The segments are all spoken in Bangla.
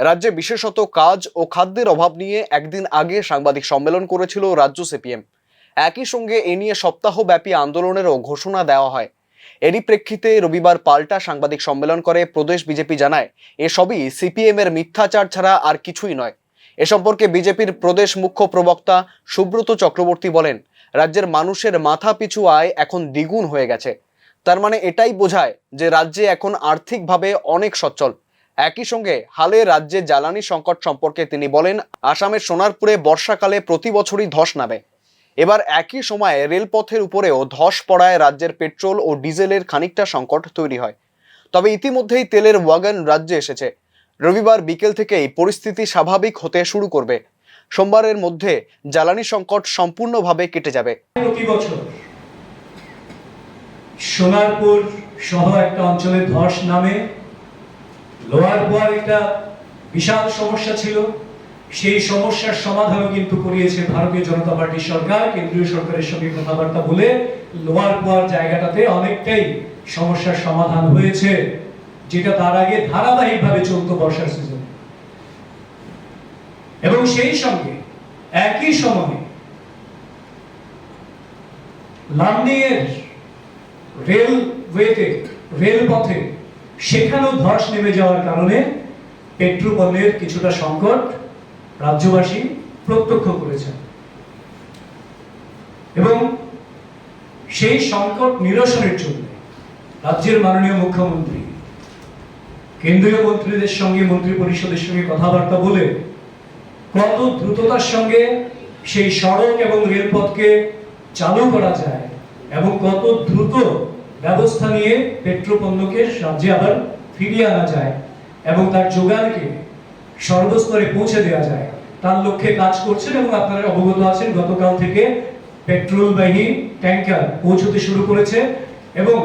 রাজ্যে বিশেষত কাজ ও খাদ্যের অভাব নিয়ে একদিন আগে সাংবাদিক সম্মেলন করেছিল রাজ্য সিপিএম। একই সঙ্গে এ নিয়ে সপ্তাহব্যাপী আন্দোলনেরও ঘোষণা দেওয়া হয়। এরই প্রেক্ষিতে রবিবার পাল্টা সাংবাদিক সম্মেলন করে প্রদেশ বিজেপি জানায়, এসবই সিপিএম এর মিথ্যাচার ছাড়া আর কিছুই নয়। এ সম্পর্কে বিজেপির প্রদেশ মুখ্য প্রবক্তা সুব্রত চক্রবর্তী বলেন, রাজ্যের মানুষের মাথা পিছু আয় এখন দ্বিগুণ হয়ে গেছে। তার মানে এটাই বোঝায় যে রাজ্যে এখন আর্থিকভাবে অনেক সচ্ছল। একই সঙ্গে হালে রাজ্যে জ্বালানি সংকট সম্পর্কে তিনি বলেন, আসামের সোনারপুরে বর্ষাকালে প্রতি বছরই ধস নামে। এবার একই সময়ে রেলপথের উপরেও ধস পড়ায় রাজ্যের পেট্রোল ও ডিজেলের খানিকটা সংকট তৈরি হয়। তবে ইতিমধ্যেই তেলের ওয়াগন রাজ্যে এসেছে। রবিবার বিকেল থেকেই পরিস্থিতি স্বাভাবিক হতে শুরু করবে। সোমবারের মধ্যে জ্বালানি সংকট সম্পূর্ণভাবে কেটে যাবে। প্রতি বছর সোনারপুর সহ একটা অঞ্চলে ধস নামে। লোয়ার বোয়ার একটা বিশাল সমস্যা ছিল। সেই সমস্যার সমাধানও কিন্তু করিয়েছে ভারতীয় জনতা পার্টি সরকার। কেন্দ্রীয় সরকারের সঙ্গে কথাবার্তা বলে লোয়ার বোয়ার জায়গাটাতে অনেকটাই সমস্যার সমাধান হয়েছে, যেটা তার আগে ধারাবাহিকভাবে চলতো বর্ষার সিজনে এবং সেই সঙ্গে একই সময়ে লামডিংয়ের রেলওয়েতে রেলপথে সেখানেও ধস নেমে যাওয়ার কারণে পেট্রোপণ্যের কিছুটা সংকট রাজ্যবাসী প্রত্যক্ষ করেছেন। এবং সেই সংকট নিরসনের জন্য রাজ্যের মাননীয় মুখ্যমন্ত্রী, কেন্দ্রীয় মন্ত্রীদের সঙ্গে মন্ত্রী পরিষদের সঙ্গে কথাবার্তা বলে কত দ্রুততার সঙ্গে সেই সড়ক এবং রেলপথকে চালু করা যায় এবং কত দ্রুত ব্যবস্থা নিয়ে পেট্রোপণ্যকে রাজ্যে আবার ফিরিয়ে আনা যায় এবং তার যোগানকে সর্বস্তরে পৌঁছে দেওয়া যায়। তার লক্ষ্যে কাজ করছেন এবং আপনারা অবগত আছেন, গতকাল থেকে পেট্রোলবাহী ট্যাঙ্কার পৌঁছতে শুরু করেছে এবং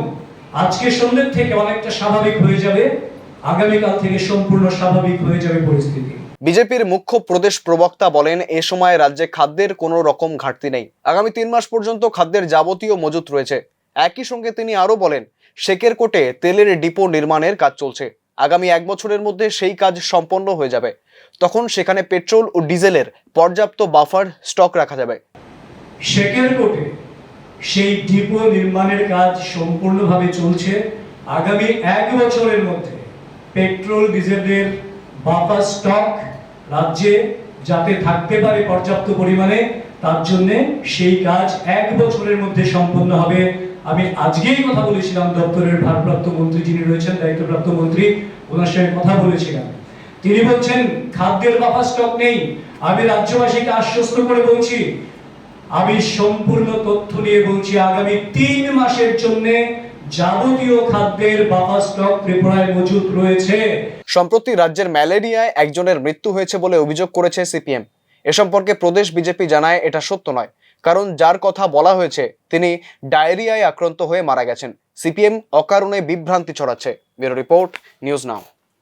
আজকে সন্ধ্যের থেকে অনেকটা স্বাভাবিক হয়ে যাবে। আগামীকাল থেকে সম্পূর্ণ স্বাভাবিক হয়ে যাবে পরিস্থিতি। বিজেপির মুখ্য প্রদেশ প্রবক্তা বলেন, এ সময় রাজ্যে খাদ্যের কোনো রকম ঘাটতি নেই। আগামী তিন মাস পর্যন্ত খাদ্যের যাবতীয় মজুত রয়েছে। একই সঙ্গে তিনি আরও বলেন, শেকের কোটে তেলের ডিপো নির্মাণের কাজ চলছে। আগামী এক বছরের মধ্যে সেই কাজ সম্পন্ন হয়ে যাবে। তখন সেখানে পেট্রোল ও ডিজেলের পর্যাপ্ত বাফার স্টক রাখা যাবে। শেকের কোটে সেই ডিপো নির্মাণের কাজ সম্পূর্ণভাবে চলছে। আগামী এক বছরের মধ্যে পেট্রোল, ডিজেলের বাফার স্টক রাজ্যে যাতে থাকতে পারে পর্যাপ্ত পরিমাণে, তার জন্য সেই কাজ এক বছরের মধ্যে সম্পন্ন হবে। আমি আজকেই কথা বলেছিলাম দপ্তরের ভারপ্রাপ্ত মন্ত্রী যিনি রয়েছেন, দায়িত্বপ্রাপ্ত মন্ত্রী, ওনার সঙ্গে কথা বলেছিলাম। তিনি বলছেন, খাদ্যের বাফার স্টক নেই, আমি রাজ্যবাসীকে আশ্বস্ত করে বলছি, আমি সম্পূর্ণ তথ্য নিয়ে বলছি, আগামী তিন মাসের জন্য যাবতীয় খাদ্যের বাফার স্টক ত্রিপুরায় মজুত রয়েছে। সম্প্রতি রাজ্যের ম্যালেরিয়ায় একজনের মৃত্যু হয়েছে বলে অভিযোগ করেছে সিপিএম। এ সম্পর্কে প্রদেশ বিজেপি জানায়, এটা সত্য নয়। কারণ যার কথা বলা হয়েছে, তিনি ডায়রিয়ায় আক্রান্ত হয়ে মারা গেছেন। সিপিএম অকারণে বিভ্রান্তি ছড়াচ্ছে। Bureau report, news now.